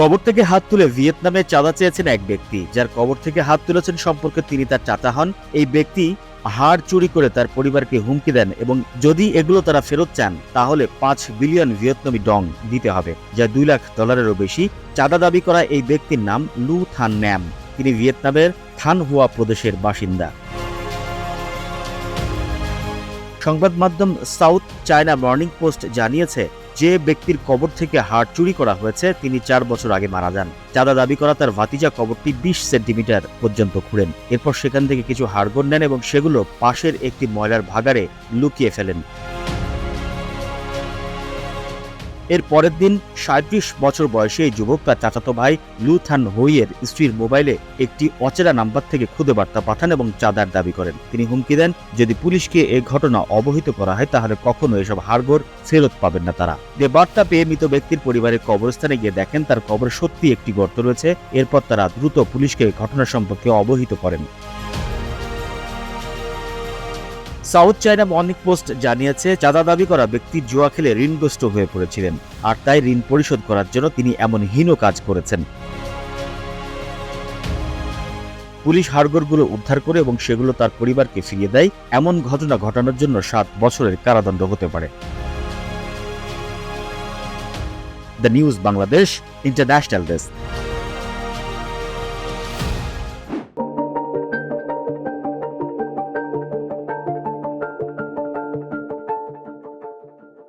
কবর থেকে হাত তুলে ভিয়েতনামে চাঁদা চেয়েছেন এক ব্যক্তি। যার কবর থেকে হাত তুলেছেন সম্পর্কে তিনি তার চাচা হন। এই ব্যক্তি হাড় চুরি করে তার পরিবারকে হুমকি দেন এবং যদি এগুলো তারা ফেরত চান, তাহলে পাঁচ বিলিয়ন ভিয়েতনামি ডং দিতে হবে, যা দুই লাখ ডলারেরও বেশি। চাঁদা দাবি করা এই ব্যক্তির নাম লু থান ন্যাম তিনি ভিয়েতনামের থান হুয়া প্রদেশের বাসিন্দা। সংবাদ মাধ্যম সাউথ চায়না মর্নিং পোস্ট জানিয়েছে, যে ব্যক্তির কবর থেকে হাড় চুরি করা হয়েছে, তিনি চার বছর আগে মারা যান। চাঁদা দাবি করা তার ভাতিজা কবরটি বিশ সেন্টিমিটার পর্যন্ত খুঁড়েন এরপর সেখান থেকে কিছু হাড়গোড় নেন এবং সেগুলো পাশের একটি ময়লার ভাগারে লুকিয়ে ফেলেন। এর পরের দিন সাঁত্রিশ বছর বয়সে এই যুবক তার চাচাতো ভাই লু থান হোইয়ের স্ত্রীর মোবাইলে একটি অচেনা নাম্বার থেকে খুদে বার্তা পাঠান এবং চাঁদার দাবি করেন। তিনি হুমকি দেন, যদি পুলিশকে এ ঘটনা অবহিত করা হয়, তাহলে কখনো এসব হাড়গোড় ফেরত পাবেন না তারা। যে বার্তা পেয়ে মৃত ব্যক্তির পরিবারের কবরস্থানে গিয়ে দেখেন, তার কবর সত্যি একটি গর্ত রয়েছে। এরপর তারা দ্রুত পুলিশকে ঘটনা সম্পর্কে অবহিত করেন। সাউথ চায়না মর্নিং পোস্ট জানিয়েছে, চাঁদা দাবি করা ব্যক্তি জুয়া খেলে ঋণগ্রস্ত হয়ে পড়েছিলেন, আর তাই ঋণ পরিশোধ করার জন্য তিনি এমন হীন কাজ করেছেন। পুলিশ হাড়গোড়গুলো উদ্ধার করে এবং সেগুলো তার পরিবারকে ফিরিয়ে দেয়, এমন ঘটনা ঘটানোর জন্য সাত বছরের কারাদণ্ড হতে পারে। The news Bangladesh, international desk.